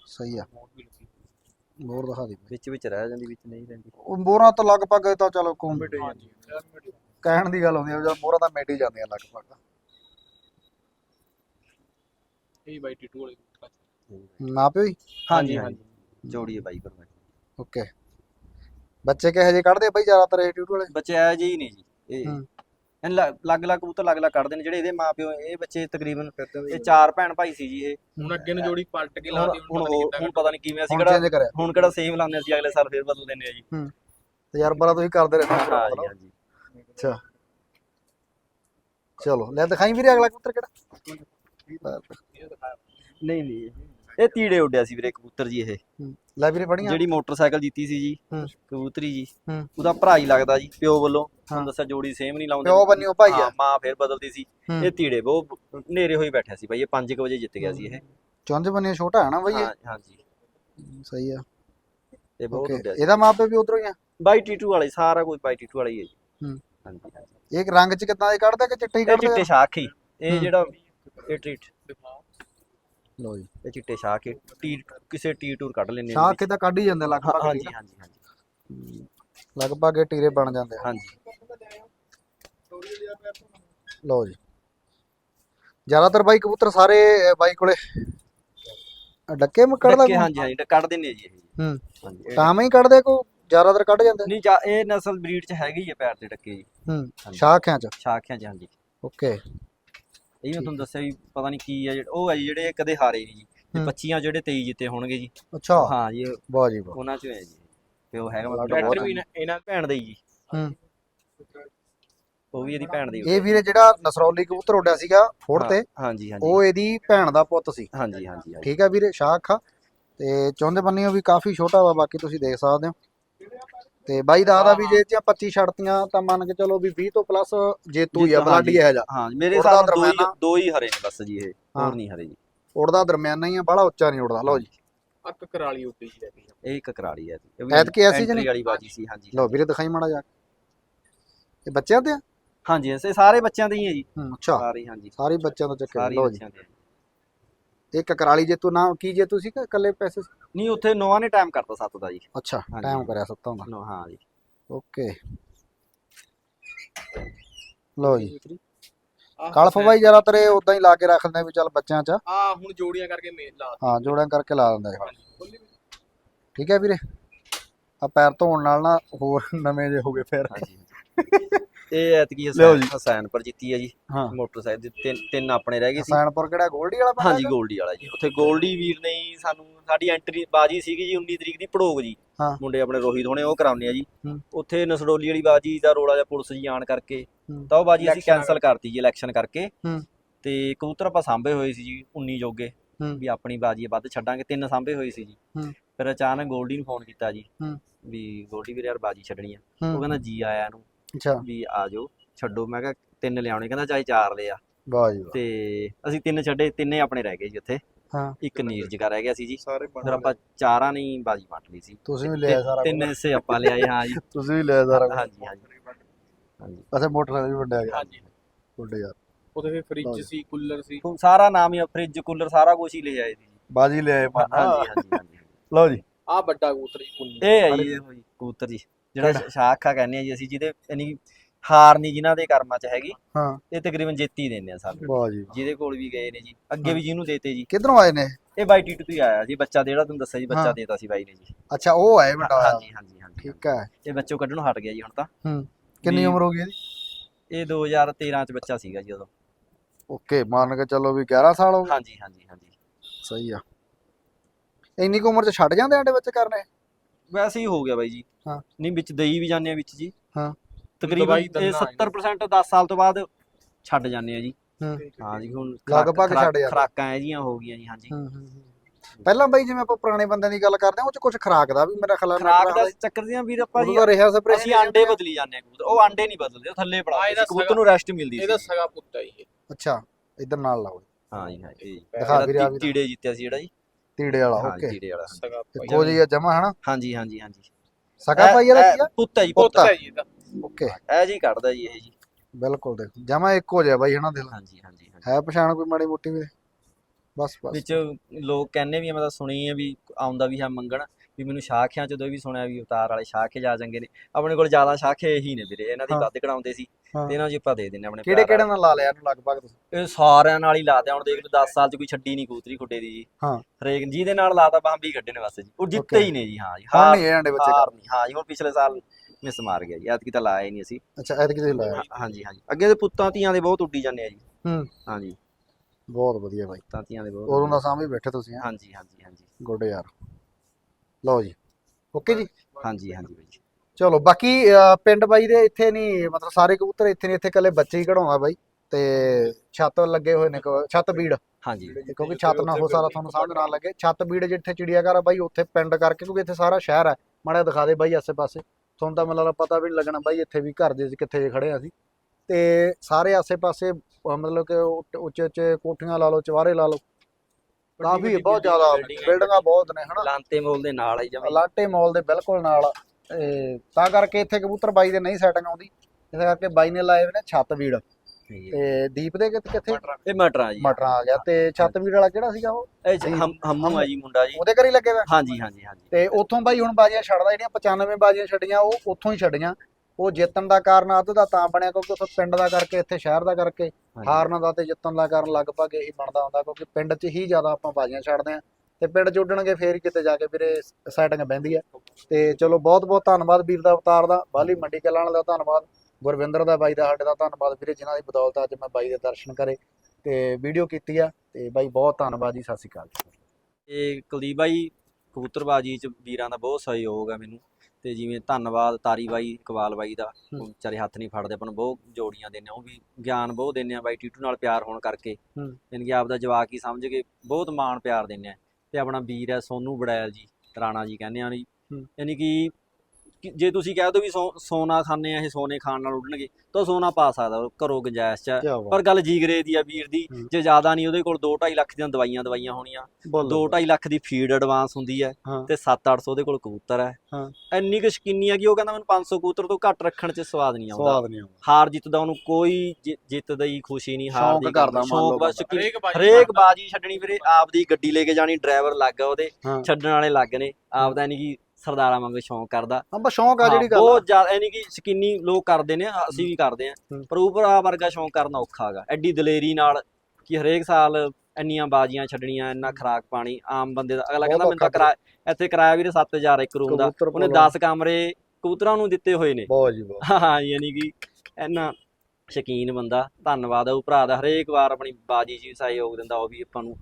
ਸਹੀ ਆ। ਮੋਰ ਦਿਖਾ ਦੇ। ਵਿੱਚ ਵਿੱਚ ਰਹਿ ਜਾਂਦੀ ਵਿੱਚ ਨਹੀਂ ਰਹਿੰਦੀ। ਉਹ ਮੋਰਾਂ ਤਾਂ ਲਗਭਗ ਤਾਂ ਚਲੋ ਹੈ ਕਹਿਣ ਦੀ ਗੱਲ ਹੁੰਦੀ ਹੈ ਜਦ ਮੋਰਾਂ ਤਾਂ ਮਿਟ ਹੀ ਜਾਂਦੀਆਂ ਲਗਭਗ। ਇਹ ਬਾਈ ਟੀਟੂ ਵਾਲੇ ਮਾਪਿਓ ਹੀ। ਹਾਂਜੀ ਹਾਂਜੀ ਜੋੜੀ ਹੈ ਬਾਈ ਓਕੇ। ਬੱਚੇ ਕਿਹੋ ਜਿਹੇ ਕੱਢਦੇ ਆ ਬਈ ਜ਼ਿਆਦਾਤਰ ਇਹ ਟਿਊਟ ਵਾਲੇ? ਬੱਚੇ ਐ ਜੀ ਨਹੀਂ ਜੀ ਇਹ ਹੂੰ। ਇਹਨਾਂ ਲੱਗ ਲੱਗ ਕਬੂਤਰ ਲੱਗ ਲੱਗ ਕੱਢਦੇ ਨੇ ਜਿਹੜੇ ਇਹਦੇ ਮਾਪਿਓ ਇਹ ਬੱਚੇ ਤਕਰੀਬਨ ਇਹ ਚਾਰ ਭੈਣ ਭਾਈ ਸੀ ਜੀ ਇਹ। ਹੁਣ ਅੱਗੇ ਨੂੰ ਜੋੜੀ ਪਲਟ ਕੇ ਹੁਣ ਲਾਤੀ ਹੁਣ ਹੋਰ- ਹੁਣ ਪਤਾ ਨਹੀਂ ਕਿਵੇਂ ਅਸੀਂ ਹੁਣ ਕਿਹੜਾ ਚੇਂਜ ਕਰਿਆ। ਹੁਣ ਕਿਹੜਾ ਸੇਮ ਲਾਉਂਦੇ ਸੀ ਅਗਲੇ ਸਾਲ ਫੇਰ ਬਦਲ ਦਿੰਦੇ ਆ ਜੀ। ਤਜਰਬਾ ਤਾਂ ਤੁਸੀਂ ਕਰਦੇ ਰਹਿੰਦੇ ਹੋ ਹਾਂਜੀ ਮਤਲਬ। ਹਾਂਜੀ ਅੱਛਾ। ਚਲੋ ਲੈ ਦਿਖਾਈ ਵੀਰੇ ਅਗਲਾ ਕਬੂਤਰ ਕਿਹੜਾ? ਨਹੀਂ ਨਹੀਂ ਇਹ ਤੀੜੇ ਉੱਡਿਆ ਸੀ ਵੀਰੇ ਕਬੂਤਰ ਜੀ ਇਹ। ਲੈ ਵੀਰੇ ਪੜੀਆਂ ਜਿਹੜੀ ਮੋਟਰਸਾਈਕਲ ਜਿੱਤੀ ਸੀ ਜੀ ਹੂੰ। ਕਬੂਤਰੀ ਜੀ। ਹੂੰ। ਉਹਦਾ ਭਰਾ ਹੀ ਲੱਗਦਾ ਜੀ ਪਿਓ ਵੱਲੋਂ। ਹਾਂ। ਤੁਹਾਨੂੰ ਦੱਸਿਆ ਜੋੜੀ ਸੇਮ ਨਹੀਂ ਲਾਉਂਦੇ। ਪਿਓ ਬੰਨਿਓ ਭਾਈ ਆ। ਹਾਂ, ਮਾਂ ਫੇਰ ਬਦਲਦੀ ਸੀ। ਹੂੰ। ਇਹ ਤੀੜੇ ਉਹ ਨੇਰੇ ਹੋਈ ਬੈਠਿਆ ਸੀ ਬਾਈ ਇਹ 5 ਵਜੇ ਜਿੱਤ ਗਿਆ ਸੀ ਇਹ। ਚੁੰਝ ਬੰਨਿਓ ਛੋਟਾ ਹੈ ਨਾ ਬਈ ਇਹ? ਹਾਂ ਹਾਂਜੀ। ਸਹੀ ਆ। ਇਹ ਬਹੁਤ ਉੱਡਿਆ ਇਹਦਾ ਮਾਪੇ ਵੀ ਉਧਰੋਂ ਹੀ ਆ? ਬਾਈ ਟੀਟੂ ਵਾਲੇ ਸਾਰਾ ਕੋਈ ਬਾਈ ਟੀਟੂ ਵਾਲਾ ਹੀ ਹੈ ਜੀ। ਹੂੰ। ਹਾਂਜੀ ਹਾਂਜੀ। ਇਹ ਰੰਗ ਚ ਕਿੱਦਾਂ ਦੇ ਕੱਢਦੇ ਕਿ ਚਿੱਟੇ ਹੀ ਇਹ ਕੱਢਦੇ ਚਿੱਟੇ ਆ? ਸ਼ਾਖ ਹੀ। ਇਹ ਹੂੰ। ਜਿਹੜਾ ਇਹ ਟ੍ਰੀਟ ਲਓ ਜੀ। ਇਹ ਚਿੱਟੇ ਸ਼ਾਖ ਹੀ। ਟੀ ਕਿਸੇ ਟੀ ਟੂਰ ਕੱਢ ਲੈਣੇ ਸ਼ਾਹ ਕਿਦਾਂ ਕੱਢ ਹੀ ਜਾਂਦੇ ਲਗਭਗ ਹਾਂਜੀ ਹਾਂਜੀ ਹਾਂਜੀ। ਲਗਭਗ ਇਹ ਟੀਰੇ ਬਣ ਜਾਂਦੇ ਆ। ਹਾਂਜੀ। ਲਓ ਜੀ। ਜ਼ਿਆਦਾਤਰ ਬਾਈ ਕਬੂਤਰ ਸਾਰੇ ਬਾਈ ਕੋਲੇ ਡੱਕੇ ਮ ਕੱਢਦਾ ਡੱਕੇ ਕੋਈ? ਹਾਂਜੀ ਹਾਂਜੀ ਕੱਢ ਦਿੰਨੇ ਜੀ ਇਹ। ਹੂੰ। ਹਾਂਜੀ ਇਹ- ਟਾਵੇਂ ਹੀ ਕੱਢਦੇ ਕੋ ਜ਼ਿਆਦਾਤਰ ਕੱਢ ਜਾਂਦੇ? ਨਹੀਂ ਜਾ ਇਹ ਨਸਲ ਬਰੀਡ ਚ ਹੈਗੀ ਹੀ ਪੈਰ ਤੇ ਡੱਕੇ ਜੀ। ਹੂੰ। ਸ਼ਾਖਿਆਂ ਚ? ਸ਼ਾਖਿਆਂ ਚ ਹਾਂਜੀ। ਓਕੇ। ਇਹ ਮੈਂ ਤੁਹਾਨੂੰ ਦੱਸਿਆ ਵੀ ਪਤਾ ਨਹੀਂ ਕੀ ਆ ਜਿਹੜਾ ਉਹ ਜੀ ਜਿਹੜੇ ਕਦੇ ਹਾਰੇ ਨਹੀਂ ਜੀ। ਤੇ ਹੂੰ। 25 ਜਿਹੜੇ 23 ਜਿੱਤੇ ਹੋਣਗੇ ਜੀ। ਅੱਛਾ। ਹਾਂ ਜੀ ਵਾਹ ਜੀ ਵਾਹ। ਉਹਨਾਂ ਚੋਂ ਹੈ ਜੀ। ਤੇ ਉਹ ਹੈਗਾ ਬਹੁਤ ਮਤਲਬ ਬਹੁਤ ਵੀ ਇਹਨਾਂ ਭੈਣ ਦਾ ਹੀ ਜੀ। ਹੂੰ। ਉਹ ਵੀ ਇਹਦੀ ਭੈਣ ਦੀ ਇਹ ਵੀਰੇ ਜਿਹੜਾ ਨਸਰੌਲੀ ਕਬੂਤਰ ਉੱਡਿਆ ਸੀਗਾ ਫੋੜ ਤੇ ਹਾਂਜੀ ਹਾਂਜੀ। ਉਹ ਇਹਦੀ ਭੈਣ ਦਾ ਪੁੱਤ ਸੀ। ਹਾਂਜੀ ਹਾਂਜੀ ਹਾਂਜੀ। ਠੀਕ ਹੈ ਵੀਰੇ ਸ਼ਾਖ ਆ। ਤੇ ਚੌਂਦੇ ਬੰਨਿਓ ਵੀ ਕਾਫੀ ਛੋਟਾ ਵਾ ਬਾਕੀ ਤੁਸੀਂ ਦੇਖ ਸਕਦੇ ਹੋ। ਤੇ ਬਾਈ ਦੱਸਦਾ ਵੀ ਜੇ ਇਹ 25 ਛੱਡਤੀਆਂ ਤਾਂ ਮੰਨ ਕੇ ਚਲੋ ਵੀ 20 ਤੋਂ ਪਲੱਸ ਜੇਤੂ ਹੀ ਆ ਬਲਾਡੀ। ਇਹ ਜਾ ਹਾਂ ਮੇਰੇ ਹਿਸਾਬ ਨਾਲ ਦੋ ਹੀ ਦਰਮਿਆਨਾ- ਦੋ ਹੀ ਹਰੇ ਨੇ ਬਸ ਜੀ ਇਹ। ਹੋਰ ਨਹੀਂ ਹਰੇ ਜੀ। ਉੱਡਦਾ ਦਰਮਿਆਨਾ ਹੀ ਆ ਬੜਾ ਉੱਚਾ ਨਹੀਂ ਉੱਡਦਾ ਲਓ ਜੀ। ਅੱਕ ਕਰਾਲੀ ਰਹਿ ਗਈ ਇਹ ਇੱਕ ਕਰਾੜੀ ਹੈ ਜੀ। ਐਤਕੀ ਐਸੀ ਨਹੀਂ? ਵਾਲੀ ਬਾਜੀ ਸੀ ਹਾਂਜੀ ਲਓ ਵੀਰੇ ਦਿਖਾਈ ਮਾੜਾ ਜਾ ਇਹ ਬੱਚਿਆਂ ਤੇ ਆ? ਹਾਂਜੀ ਇਹ ਸਾਰੇ ਬੱਚਿਆਂ ਦੇ ਹੀ ਹੈ ਜੀ। ਹੂੰ, ਅੱਛਾ। ਸਾਰੇ ਹਾਂਜੀ ਸਾਰੇ ਬੱਚਿਆਂ ਤੋਂ ਚੱਕੇ ਲਓ ਜੀ। ਬੱਚਿਆਂ ਦੇ ਇਹ ਕਕਰਾਲੀ ਜੇਤੂ ਨਾਮ ਕੀ ਜੇਤੂ ਸੀ ਕਿ ਇਕੱਲੇ ਪੈਸੇ? ਨਹੀਂ ਉੱਥੇ ਨੋਆ ਨੇ ਟਾਈਮ ਕਰਤਾ ਸੱਤ ਦਾ ਜੀ। ਅੱਛਾ ਹਾਂਜੀ। ਟਾਈਮ ਕਰਿਆ ਸੱਤਾਂ ਦਾ। ਨੋ ਹਾਂ ਜੀ। ਓਕੇ। ਲਓ ਜੀ। ਕਲਫ ਬਾਈ ਜ਼ਿਆਦਾਤਰ ਇਹ ਉਦਾਂ ਹੀ ਲਾ ਕੇ ਰੱਖਦੇ ਆ ਵੀ ਚੱਲ ਬੱਚਿਆਂ 'ਚ। ਆ ਹੁਣ ਜੋੜੀਆਂ ਕਰਕੇ ਮੇਲ ਲਾ ਹਾਂ ਜੋੜਾਂ ਕਰਕੇ ਲਾ ਦਿੰਦਾ। ਠੀਕ ਹੈ ਵੀਰੇ? ਆ ਪੈਰ ਧੋਣ ਨਾਲ ਨਾ ਹੋਰ ਨਵੇਂ ਜੇ ਹੋ ਗਏ ਫਿਰ। ਹਾਂਜੀ। ਇਹ ਐਤਕੀ ਲਿਓ ਹਸੈਨ ਜੀ। ਹਸੈਨਪੁਰ ਜਿੱਤੀ ਹੈ ਜੀ ਹਾਂ ਮੋਟਰਸਾਈਕਲ ਦੇ ਤਿੰਨ ਤਿੰਨ ਆਪਣੇ ਰਹਿ ਗਏ ਸੀ ਹਸੈਨਪੁਰ ਕਿਹੜਾ ਗੋਲਡੀ ਵਾਲਾ ਪਿੰਡ ਹਾਂਜੀ ਹੈਗਾ? ਗੋਲਡੀ ਵਾਲਾ ਜੀ ਉੱਥੇ ਗੋਲਡੀ ਵੀਰ ਨੇ ਹੀ ਸਾਨੂੰ ਸਾਡੀ ਐਂਟਰੀ ਬਾਜੀ ਸੀਗੀ ਜੀ 19 ਤਰੀਕ ਦੀ ਪੜੋਗ ਜੀ ਹਾਂ। ਮੁੰਡੇ ਆਪਣੇ ਰੋਹਿਤ ਹੋਣੇ ਉਹ ਕਰਾਉਂਦੇ ਆ ਜੀ ਹੂੰ। ਉੱਥੇ ਨਸੜੋਲੀ ਵਾਲੀ ਬਾਜੀ ਦਾ ਰੋਲਾ ਜਾਂ ਪੁਲਿਸ ਜੀ ਆਣ ਕਰਕੇ ਹੂੰ। ਤਾਂ ਉਹ ਬਾਜੀ ਅਸੀਂ Election ਕੈਨਸਲ ਕਰਤੀ ਜੀ ਇਲੈਕਸ਼ਨ ਕਰਕੇ ਹੂੰ। ਤੇ ਕਬੂਤਰ ਆਪਾਂ ਸਾਂਭੇ ਹੋਏ ਸੀ ਜੀ 19 ਜੋਗੇ ਹੂੰ। ਵੀ ਆਪਣੀ ਬਾਜੀ ਵੱਧ ਛੱਡਾਂਗੇ ਤਿੰਨ ਸਾਂਭੇ ਹੋਏ ਸੀ ਜੀ ਹੂੰ। ਫਿਰ ਅਚਾਨਕ ਗੋਲਡੀ ਨੂੰ ਫੋਨ ਕੀਤਾ ਜੀ ਹੂੰ। ਵੀ ਗੋਲਡੀ ਵੀਰ ਯਾਰ ਬਾਜੀ ਛੱਡਣੀ ਆ ਹੂੰ। ਉਹ ਕਹਿੰਦਾ ਜੀ ਆਇਆ ਇਹਨੂੰ ਅੱਛਾ। ਵੀ ਆ ਜਾਓ ਛੱਡੋ। ਮੈਂ ਕਿਹਾ ਤਿੰਨ ਲਿਆਉਣੇ ਕਹਿੰਦਾ ਚਾਹੇ ਚਾਰ ਲਿਆ ਵਾਹ ਜੀ ਵਾਹ। ਤੇ ਅਸੀਂ ਤਿੰਨ ਛੱਡੇ ਤਿੰਨੇ ਆਪਣੇ ਰਹਿ ਗਏ ਜੀ ਉੱਥੇ। ਹਾਂ। ਇੱਕ ਨੀਰਜ ਕਾ ਰਹਿ ਗਿਆ ਸੀ ਜੀ। ਸਾਰੇ ਫਿਰ ਆਪਾਂ ਚਾਰਾਂ ਨੇ ਹੀ ਬਾਜੀ ਵੰਡ ਲਈ ਸੀ। ਤੁਸੀਂ ਵੀ ਲਿਆ ਸਾਰਾ ਤਿੰਨ ਹਿੱਸੇ ਆਪਾਂ ਲਿਆਏ ਹਾਂ ਜੀ। ਤੁਸੀਂ ਵੀ ਲਿਆ ਸਾਰਾ ਕੁਛ। ਹਾਂਜੀ ਹਾਂਜੀ। ਹਾਂਜੀ। ਅੱਛਾ ਮੋਟਰਸਾਈਕਲ ਵੀ ਵੱਡਿਆ ਗਿਆ। ਹਾਂਜੀ। ਵੱਡੇ ਯਾਰ। ਉਹਦੇ ਲਓ ਫ੍ਰਿਜ ਜੀ। ਸੀ ਕੂਲਰ ਸੀ। ਸਾਰਾ ਨਾਮ ਹੀ ਫ੍ਰਿਜ ਕੂਲਰ ਸਾਰਾ ਕੁਝ ਹੀ ਲੈ ਆਏ ਸੀ ਜੀ। ਬਾਜੀ ਲਿਆਏ ਹਾਂ- ਹਾਂਜੀ ਹਾਂਜੀ ਹਾਂਜੀ। ਲਓ ਜੀ। ਆ ਵੱਡਾ ਕਬੂਤਰ ਜੀ ਕੁੰਨੀ ਇਹ ਹੈ ਜੀ ਇਹੋ ਜੀ ਕਬੂਤਰ ਜੀ। ਜਿਹੜਾ ਸ਼ਾਖਾ ਕਹਿੰਦੇ ਆ ਜੀ ਅਸੀਂ ਜਿਹਦੇ ਯਾਨੀ ਹਾਰ ਨਹੀਂ ਜਿਨ੍ਹਾਂ ਦੇ ਕਰਮਾਂ 'ਚ ਹੈਗੀ ਹਾਂ। ਇਹ ਤਕਰੀਬਨ ਜਿੱਤ ਦਿੰਦੇ ਆ ਸਾਨੂੰ ਵਾਹ ਜੀ। ਜਿਹਦੇ ਕੋਲ ਵੀ ਗਏ ਨੇ ਜੀ ਅੱਗੇ ਵੀ ਜਿਹਨੂੰ ਦੇਤੇ ਜੀ। ਕਿੱਧਰੋਂ ਆਏ ਨੇ? ਇਹ ਬਾਈ ਟੀਟੂ ਤੋਂ ਹੀ ਆਇਆ ਜੀ ਬੱਚਾ ਜਿਹੜਾ ਤੁਹਾਨੂੰ ਦੱਸਿਆ ਜੀ ਬੱਚਾ। ਦੇਤਾ ਸੀ ਬਾਈ ਨੇ ਜੀ। ਅੱਛਾ ਉਹ ਆਏ ਹੋਇਆ। ਹਾਂਜੀ ਹਾਂਜੀ ਹਾਂਜੀ ਠੀਕ ਹੈ। ਇਹ ਬੱਚੋਂ ਕੱਢਣੋਂ ਹਟ ਗਿਆ ਜੀ ਹੁਣ ਤਾਂ। ਹੂੰ ਕਿੰਨੀ ਉਮਰ ਹੋ ਗਈ ਇਹਦੀ? ਇਹ 2013 ਚ ਬੱਚਾ ਸੀਗਾ ਜੀ ਉਦੋਂ। ਓਕੇ ਮੰਨ ਕੇ ਚੱਲੋ ਵੀ 11 ਸਾਲ ਹੋ ਗਏ। ਹਾਂਜੀ ਹਾਂਜੀ ਹਾਂਜੀ। ਸਹੀ ਆ। ਇੰਨੀ ਕੁ ਉਮਰ ਚ ਛੱਡ ਜਾਂਦੇ ਆਂਡੇ ਬੱਚੇ ਕਰਨੇ? ਵੈਸੇ ਹੀ ਹੋ ਗਿਆ ਬਾਈ ਜੀ। ਹਾਂ। ਨਹੀਂ ਵਿੱਚ ਦਈ ਵੀ ਜਾਂਦੇ ਆ ਵਿੱਚ ਜੀ। ਹਾਂ। ਤਕਰੀਬਨ ਇਹ ਦਿੰਦਾ 70% 10 ਸਾਲ ਤੋਂ ਬਾਅਦ ਛੱਡ ਜਾਂਦੇ ਆ ਜੀ। ਹੂੰ। ਹਾਂ ਜੀ ਹੁਣ ਲਗਭਗ ਖੁਰਾਕ- ਛੱਡ ਜਾਂਦੇ। ਖੁਰਾਕਾਂ ਇਹ ਜੀਆਂ ਹੋ ਗਈਆਂ ਜੀ ਹਾਂਜੀ ਪਹਿਲਾਂ ਬਾਈ ਜਿਵੇਂ ਆਪਾਂ ਪੁਰਾਣੇ ਬੰਦਿਆਂ ਦੀ ਗੱਲ ਕਰਦੇ ਆ ਉਹ ਚ ਕੁਝ ਖਰਾਕ ਦਾ ਵੀ ਮੇਰਾ ਖਿਆਲ ਖੁਰਾਕ ਦਾ ਚੱਕਰ ਦੀਆਂ ਵੀਰ ਆਪਾਂ ਜੀ ਰਿਹਾ ਸਪਰੇ ਅਸੀਂ ਆਂਡੇ ਬਦਲੀ ਜਾਂਦੇ ਆ ਕਬੂਤਰ। ਉਹ ਆਂਡੇ ਨਹੀਂ ਬਦਲਦੇ ਉਹ ਥੱਲੇ ਪੜਾ ਆ ਇਹਦਾ ਕਬੂਤਰ ਨੂੰ ਰੈਸਟ ਮਿਲਦੀ ਇਹਦਾ ਸੀ। ਸਗਾ ਪੁੱਤ ਹੈ ਇਹ ਅੱਛਾ ਇਧਰ ਨਾਲ ਲਾਓ। ਹਾਂ ਜੀ ਹਾਂ ਜੀ। ਦਿਖਾ ਵੀਰੇ ਆ ਇਹਦਾ ਵੀ ਕੀੜੇ ਜਿੱਤਿਆ ਸੀ ਜਿਹੜਾ ਜੀ। ਤੀੜੇ ਵਾਲਾ ਹਾਂ ਓਕੇ ਕੀੜੇ ਵਾਲਾ। ਸਗਾ ਭਾਈ। ਇੱਕੋ ਜਿਹੀ ਜਮਾ ਹਨਾ? ਹਾਂਜੀ ਹਾਂਜੀ ਹਾਂਜੀ। ਸਕਾ ਭਾਈ ਇਹਦਾ ਕੀ ਆ? ਪੁੱਤ ਹੈ ਜੀ ਪੁੱਤ ਪੁੱਤ ਹੈ ਜੀ ਇਹਦਾ। ਓਕੇ ਇਹ ਜੀ ਕੱਢਦਾ ਜੀ ਇਹ ਜੀ। ਬਿਲਕੁਲ ਦੇਖੋ ਜਮਾ ਇੱਕੋ ਜਿਹਾ ਬਾਈ ਹਨਾ ਦਿਲ? ਹਾਂਜੀ ਹਾਂਜੀ ਹਾਂਜੀ। ਹੈ ਪਛਾਣ ਕੋਈ ਮਾੜੀ ਮੋਟੀ ਵੀ? ਬਸ ਬਸ। ਵਿੱਚ ਲੋਕ ਕਹਿੰਦੇ ਵੀ ਆ, ਮੈਂ ਤਾਂ ਸੁਣੀ ਆ ਵੀ ਆਉਂਦਾ ਵੀ ਹੈ ਮੰਗਣ। ਵੀ ਮੈਨੂੰ ਸ਼ਾਖਿਆਂ ਚ ਵੀ ਸੁਣਿਆ ਵੀ ਉਤਾਰ ਵਾਲੇ ਸ਼ਾਖੇ ਜਾ ਚੰਗੇ ਨੇ। ਆਪਣੇ ਕੋਲ ਜ਼ਿਆਦਾ ਸ਼ਾਖੇ ਇਹੀ ਨੇ ਵੀਰੇ ਇਹਨਾਂ ਦੀ ਹਾਂ। ਵੱਧ ਕਢਾਉਂਦੇ ਸੀ ਹਾਂ। ਤੇ ਇਹਨਾਂ ਚ ਆਪਾਂ ਦੇ ਦਿੰਨੇ ਆਪਣੇ ਕਿਹੜੇ ਕਿਹੜੇ ਨਾਲ ਲਾ ਲਿਆ ਇਹਨੂੰ ਲਗਭਗ ਤੁਸੀਂ। ਇਹ ਸਾਰਿਆਂ ਨਾਲ ਹੀ ਲਾਤੇ ਹੁਣ ਦੇਖ ਲਓ 10 ਸਾਲ ਚ ਕੋਈ ਛੱਡੀ ਨਹੀਂ ਕੂਤਰੀ ਖੁੱਡੇ ਦੀ ਜੀ। ਹਾਂ। ਹਰੇਕ ਜਿਹਦੇ ਨਾਲ ਲਾਤਾ ਬੰਬੀ ਕੱਢੇ ਨੇ ਬਸ ਜੀ। ਉਹ ਜਿੱਤੇ. ਹੀ ਨੇ ਜੀ ਹਾਂ ਜੀ। ਹਾਰ ਨਹੀਂ ਇਹ ਆਂਡੇ ਬੱਚੇ ਹਾਂ ਜੀ ਹੁਣ ਪਿਛਲੇ ਸਾਲ ਮਿਸ ਮਾਰ ਗਿਆ ਜੀ। ਐਤਕੀ ਤਾਂ ਲਾਇਆ ਹੀ ਨਹੀਂ ਅਸੀਂ। ਅੱਛਾ ਐਤਕੀ ਤੁਸੀਂ ਲਾਇਆ ਹਾਂਜੀ ਹਾਂਜੀ ਅੱਗੇ ਦੇ ਪੁੱਤਾਂ ਧੀਆਂ ਦੇ ਬਹੁਤ ਉੱਡੀ ਜਾਂਦੇ ਆ ਜੀ। ਹੂੰ। ਹਾਂਜੀ ਬਹੁਤ ਵਧੀਆ ਬਾਈ। ਪੁੱਤਾਂ ਧੀਆਂ ਦੇ ਬਹੁਤ ਉਦੋਂ ਦਾ ਸਾਹਮਣੇ ਬੈਠੇ ਤੁਸੀਂ ਹੈਂ? ਹਾਂਜੀ ਹਾਂਜੀ ਹਾਂਜੀ ਗੁੱਡ ਯਾਰ। ਲਓ ਜੀ। ਓਕੇ ਜੀ? ਹਾਂਜੀ ਹਾਂਜੀ ਬਾਈ ਜੀ। ਚਲੋ ਬਾਕੀ ਅਹ, ਪਿੰਡ ਬਾਈ ਦੇ ਇੱਥੇ ਨਹੀਂ ਮਤਲਬ ਸਾਰੇ ਕਬੂਤਰ ਇੱਥੇ ਨਹੀਂ ਇੱਥੇ ਇਕੱਲੇ ਬੱਚੇ ਹੀ ਕਢਾਉਂਦਾ ਬਾਈ। ਤੇ ਛੱਤ ਲੱਗੇ ਹੋਏ ਨੇ ਕ- ਛੱਤ ਬੀੜ। ਹਾਂਜੀ। ਕਿਉਂਕਿ ਛੱਤ ਨਾ ਹੋ ਸਾਰਾ ਤੁਹਾਨੂੰ ਸਮਝ ਨਾ ਲੱਗੇ। ਛੱਤ ਬੀੜ ਜਿੱਥੇ ਚਿੜੀਆਘਰ ਆ ਬਾਈ ਉੱਥੇ ਪਿੰਡ ਕਰਕੇ ਕਿਉਂਕਿ ਇੱਥੇ ਸਾਰਾ ਸ਼ਹਿਰ ਹੈ ਮਾੜਾ ਦਿਖਾ ਦੇ ਬਾਈ ਆਸੇ ਪਾਸੇ ਤੁਹਾਨੂੰ ਤਾਂ ਮਤਲਬ ਪਤਾ ਵੀ ਨਹੀਂ ਲੱਗਣਾ ਬਾਈ ਇੱਥੇ ਵੀ ਘਰ ਦੇ ਕਿੱਥੇ ਜੇ ਖੜੇ ਆ ਅਸੀਂ। ਤੇ ਸਾਰੇ ਆਸੇ ਪਾਸੇ ਅਹ, ਮਤਲਬ ਕਿ ਉੱਚ- ਉੱਚੇ ਉੱਚੇ ਕੋਠੀਆਂ ਲਾ ਲਓ ਚਵਾਰੇ ਲਾ ਲਓ। ਕਾਫੀ ਬਹੁਤ ਜ਼ਿਆਦਾ ਬਿਲਡਿੰਗਾਂ ਬਹੁਤ ਨੇ ਹਨਾ? ਲਾਂਤੇ ਮੋਲ ਦੇ ਨਾਲ ਹੀ ਜਮੇ। ਲਾਟੇ ਮਾਲ ਦੇ ਬਿਲਕੁਲ ਨਾਲ। ਤੇ ਤਾਂ ਕਰਕੇ ਇੱਥੇ ਕਬੂਤਰ ਬਾਈ ਦੇ ਨਹੀਂ ਸੈਟਿੰਗ ਆਉਂਦੀ। ਇਸ ਕਰਕੇ ਬਾਈ ਨੇ ਲਾਏ ਨੇ ਛੱਤ ਵੀੜ। ਤੇ ਦੀਪ ਦੇ ਕਿੱਥੇ ਇਹ ਮਟਰਾਂ ਜੀ। ਮਟਰਾਂ ਆ ਗਿਆ। ਤੇ ਛੱਤ ਵੀੜ ਵਾਲਾ ਕਿਹੜਾ ਸੀਗਾ ਉਹ? ਹਮ ਹਮੂ ਆ ਜੀ ਮੁੰਡਾ ਜੀ। ਉਹਦੇ ਘਰ ਹੀ ਲੱਗੇ ਆ? ਹਾਂਜੀ ਹਾਂਜੀ ਹਾਂਜੀ। ਤੇ ਉੱਥੋਂ ਬਾਈ ਹੁਣ ਬਾਜੀਆਂ ਛੱਡਦਾ ਜਿਹੜੀਆਂ 95 ਬਾਜੀਆਂ ਛੱਡੀਆਂ ਉਹ ਉੱਥੋਂ ਹੀ ਛੱਡੀਆਂ। ਉਹ ਜਿੱਤਣ ਦਾ ਕਾਰਨ ਅੱਧ ਦਾ ਤਾਂ ਬਣਿਆ ਕਿਉਂਕਿ ਉੱਥੇ ਪਿੰਡ ਦਾ ਕਰਕੇ ਇੱਥੇ ਸ਼ਹਿਰ ਦਾ ਕਰਕੇ। ਹਾਰਨ ਦਾ ਤੇ ਜਿੱਤਣ ਦਾ ਕਾਰਨ ਲਗਭਗ ਇਹੀ ਬਣਦਾ ਹੁੰਦਾ ਕਿਉਂਕਿ ਪਿੰਡ 'ਚ ਹੀ ਜ਼ਿਆਦਾ ਆਪਾਂ ਬਾਜ਼ੀਆਂ ਛੱਡਦੇ ਆ ਤੇ ਪਿੰਡ 'ਚ ਉੱਡਣਗੇ ਫੇਰ ਹੀ ਕਿਤੇ ਜਾ ਕੇ ਵੀਰੇ ਸੈਟਿੰਗ ਬਹਿੰਦੀ ਆ। ਤੇ ਚਲੋ ਬਹੁਤ ਬਹੁਤ ਧੰਨਵਾਦ ਵੀਰ ਦਾ ਅਵਤਾਰ ਦਾ ਬਾਲੀ ਮੰਡੀ ਕਲਾਂ ਵਾਲੇ ਦਾ ਧੰਨਵਾਦ ਗੁਰਵਿੰਦਰ ਦਾ ਬਾਈ ਦਾ ਸਾਡੇ ਦਾ ਧੰਨਵਾਦ ਵੀਰੇ ਜਿਨ੍ਹਾਂ ਦੀ ਬਦੌਲਤ ਅੱਜ ਮੈਂ ਬਾਈ ਦੇ ਦਰਸ਼ਨ ਕਰੇ ਤੇ ਵੀਡੀਓ ਕੀਤੀ ਆ। ਤੇ ਬਾਈ ਬਹੁਤ ਧੰਨਵਾਦ ਜੀ ਸਤਿ ਸ਼੍ਰੀ ਅਕਾਲ। ਤੇ ਕੁਲਦੀਪ ਬਾਈ ਕਬੂਤਰਬਾਜੀ ਚ ਵੀਰਾਂ ਦਾ ਬਹੁਤ ਸਹਿਯੋਗ ਹੈ ਮੈਨੂੰ। ਤੇ ਜਿਵੇਂ ਧੰਨਵਾਦ ਤਾਰੀ ਬਾਈ ਇਕਬਾਲ ਬਾਈ ਦਾ ਉਹ। ਵਿਚਾਰੇ ਹੱਥ ਨਹੀਂ ਫੜਦੇ ਆਪਾਂ ਨੂੰ ਬਹੁਤ ਜੋੜੀਆਂ ਆ ਉਹ ਵੀ ਗਿਆਨ ਬਹੁਤ ਦਿੰਦੇ ਆ ਬਾਈ ਟੀਟੂ ਨਾਲ ਪਿਆਰ ਹੋਣ ਕਰਕੇ। ਯਾਨੀ ਕਿ ਆਪਦਾ ਜਵਾਕ ਹੀ ਸਮਝ ਕੇ ਬਹੁਤ ਮਾਣ ਪਿਆਰ ਦਿੰਦੇ ਆ ਤੇ ਆਪਣਾ ਵੀਰ ਹੈ ਸੋਨੂ ਬੜੈਲ ਜੀ ਰਾਣਾ ਜੀ ਕਹਿੰਦੇ ਆ ਜੀ। ਯਾਨੀ ਕਿ ਕਿ ਜੇ ਤੁਸੀਂ ਕਹਿ ਦੋ ਵੀ ਸੋ- ਸੋਨਾ ਖਾਣੇ ਆ ਇਹ ਸੋਨੇ ਖਾਣ ਨਾਲ ਉੱਡਣਗੇ ਤਾਂ ਸੋਨਾ ਪਾ ਸਕਦਾ ਉਹ ਘਰੋਂ ਗੁੰਜਾਇਸ਼ ਚ ਪਰ ਗੱਲ ਜੀਗਰੇ ਦੀ ਆ ਵੀਰ ਦੀ ਹੂੰ। ਜੇ ਜ਼ਿਆਦਾ ਨਹੀਂ ਉਹਦੇ ਕੋਲ 2.5 ਲੱਖ ਦੀਆਂ ਦਵਾਈਆਂ ਦਵਾਈਆਂ ਹੋਣੀਆਂ 2.5 ਲੱਖ ਦੀ ਫੀਡ ਐਡਵਾਂਸ ਹੁੰਦੀ ਹੈ ਹਾਂ। ਤੇ 7-800 ਉਹਦੇ ਕੋਲ ਕਬੂਤਰ ਹੈ ਹਾਂ। ਇੰਨੀ ਕੁ ਸ਼ਕੀਨੀ ਆ ਕਿ ਉਹ ਕਹਿੰਦਾ ਮੈਨੂੰ 500 ਕਬੂਤਰ ਤੋਂ ਘੱਟ ਰੱਖਣ 'ਚ ਸਵਾਦ ਨਹੀਂ ਆਉਂਦਾ ਸਵਾਦ ਨਹੀਂ ਆਉਂਦਾ ਹਾਰ ਜਿੱਤ ਦਾ ਉਹਨੂੰ ਕੋਈ ਜਿ- ਜਿੱਤ ਦੀ ਖੁਸ਼ੀ ਨਹੀਂ ਹਾਰ ਸ਼ੌਂਕ ਦੀ ਕਰਦਾ ਮੰਨ ਲਓ ਸ਼ੌਂਕ ਬਸ ਬੰਦਾ। ਸ਼ੌਕੀਨ- ਹਰੇਕ ਬਾਜੀ ਹਰੇਕ ਬਾਜੀ ਛੱਡਣੀ ਵੀਰੇ ਆਪਦੀ ਗੱਡੀ ਲੈ ਕੇ ਜਾਣੀ ਡਰਾਈਵਰ ਲੱਗ ਆ ਉਹਦੇ ਹਾਂ। ਛੱਡਣ ਵਾਲੇ ਲੱਗ ਨੇ ਆਪਦਾ ਨਹੀਂ ਕਿ ਸਰਦਾਰਾਂ ਵਾਂਗੂ ਸ਼ੌਂਕ ਕਰਦਾ। ਹਾਂ ਬਸ ਸ਼ੌਂਕ ਆ ਜਿਹੜੀ ਗੱਲ ਬਹੁਤ ਜ਼ਿਆਦਾ ਯਾਨੀ ਕਿ ਸ਼ਕੀਨੀ ਲੋਕ ਕਰਦੇ ਨੇ ਅਸੀਂ ਵੀ ਕਰਦੇ ਆ। ਪਰ ਉਪਰਾ ਵਰਗਾ ਸ਼ੌਂਕ ਕਰਨਾ ਔਖਾ ਹੈਗਾ। ਐਡੀ ਦਲੇਰੀ ਨਾਲ ਕਿ ਹਰੇਕ ਸਾਲ ਇੰਨੀਆਂ ਬਾਜ਼ੀਆਂ ਛੱਡਣੀਆਂ ਇੰਨਾ ਖਰਾਕ ਪਾਣੀ ਆਮ ਬੰਦੇ ਦਾ ਅਗਲਾ ਕਹਿੰਦਾ ਮੈਨੂੰ ਤਾਂ ਕਿਰਾਇਆ ਇੱਥੇ ਕਿਰਾਇਆ ਵੀਰੇ 7000 ਇੱਕ ਰੂਮ ਦਾ। ਉਹਨੇ ਪਾਲੋ। 10 ਕਮਰੇ ਕਬੂਤਰਾਂ ਨੂੰ ਦਿੱਤੇ ਹੋਏ ਨੇ। ਬਹੁਤ ਜੀ ਬਹੁਤ। ਹਾਂ ਯਾਨੀ ਕਿ ਇੰਨਾ ਸ਼ਕੀਨ ਬੰਦਾ ਧੰਨਵਾਦ ਉਹ ਭਰਾ ਦਾ। ਹਰੇਕ ਵਾਰ ਆਪਣੀ ਬਾਜੀ ਵੀ ਸਹਿਯੋਗ ਦਿੰਦਾ ਉਹ ਵੀ ਆਪਾਂ ਨੂੰ।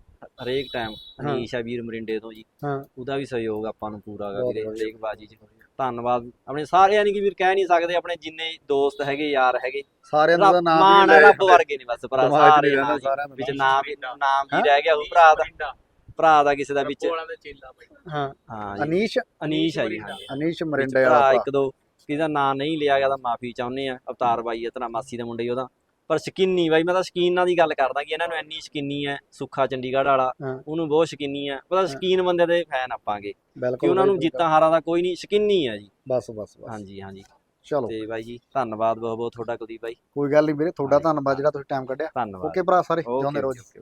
ਹਰੇਕ ਟਾਈਮ। ਅਨੀਸ਼ ਆ ਵੀਰ ਮਰਿੰਡੇ ਤੋਂ ਜੀ ਹਾਂ। ਉਹਦਾ ਵੀ ਸਹਿਯੋਗ ਆਪਾਂ ਨੂੰ ਪੂਰਾ ਗਾ ਵੀਰੇ। ਹਰੇਕ ਬਾਜੀ 'ਚ ਧੰਨਵਾਦ ਆਪਣੇ ਸਾਰੇ ਯਾਨੀ ਕਿ ਵੀਰ ਕਹਿ ਨਹੀਂ ਸਕਦੇ ਆਪਣੇ ਜਿੰਨੇ ਦੋਸਤ ਹੈਗੇ ਯਾਰ ਹੈਗੇ ਸਾਰਿਆਂ ਦਾ ਨਾਮ ਮਾਣ ਰੱਬ ਵਰਗੇ ਨੇ ਬਸ ਭਰਾ ਸਾਰੇ ਵਿੱਚ ਨਾਮ। ਨਾਮ ਵੀ ਨਾਮ ਹੈਂ? ਵੀ ਰਹਿ ਗਿਆ ਉਹ ਭਰਾ ਦਾ ਭਰਾ ਦਾ ਕਿਸੇ ਦਾ ਵਿੱਚ ਹਾਂ ਹਾਂ ਜੀ। ਅਨੀਸ਼ ਅਨੀਸ਼ ਹੈ ਜੀ ਹਾਂ। ਅਨੀਸ਼ ਮਰਿੰਡੇ ਵਾਲਾ ਇੱਕ ਦੋ ਕਿਹਦਾ ਨਾਂ ਨਹੀਂ ਲਿਆ ਗਿਆ ਤਾਂ ਮਾਫੀ ਚਾਹੁੰਦੇ ਆ ਅਵਤਾਰ ਬਾਈ ਤੇਰਾ ਮਾਸੀ ਦਾ ਮੁੰਡਾ ਹੀ ਉਹਦਾ ਪਰ ਸ਼ਕੀਨੀ ਬਾਈ ਮੈਂ ਤਾਂ ਸ਼ਕੀਨਾਂ ਦੀ ਗੱਲ ਕਰਦਾ ਕਿ ਇਹਨਾਂ ਨੂੰ ਇੰਨੀ ਸ਼ਕੀਨੀ ਹੈ ਸੁੱਖਾ ਚੰਡੀਗੜ੍ਹ ਵਾਲਾ ਹਾਂ। ਉਹਨੂੰ ਬਹੁਤ ਸ਼ਕੀਨੀ ਹੈ। ਪਤਾ ਸ਼ਕੀਨ ਬੰਦੇ ਦੇ ਫੈਨ ਆਪਾਂਗੇ ਕਿ ਬਿਲਕੁਲ ਉਹਨਾਂ ਨੂੰ ਜਿੱਤਾਂ ਹਾਰਾਂ ਦਾ ਕੋਈ ਨਹੀਂ ਸ਼ਕੀਨੀ ਹੈ ਜੀ। ਬਸ ਬਸ ਬਸ। ਹਾਂਜੀ ਹਾਂਜੀ। ਚਲੋ। ਤੇ ਬਾਈ ਜੀ ਧੰਨਵਾਦ ਬਹੁਤ ਬਹੁਤ ਤੁਹਾਡਾ ਕੁਲਦੀਪ ਬਾਈ। ਕੋਈ ਗੱਲ ਨਹੀਂ ਵੀਰੇ ਤੁਹਾਡਾ ਧੰਨਵਾਦ ਜਿਹੜਾ ਤੁਸੀਂ ਟਾਈਮ ਕੱਢਿਆ। ਧੰਨਵਾਦ। ਓਕੇ ਭਰਾ ਸਾਰੇ ਜਿਉਂਦੇ ਰਹੋ ਜੀ।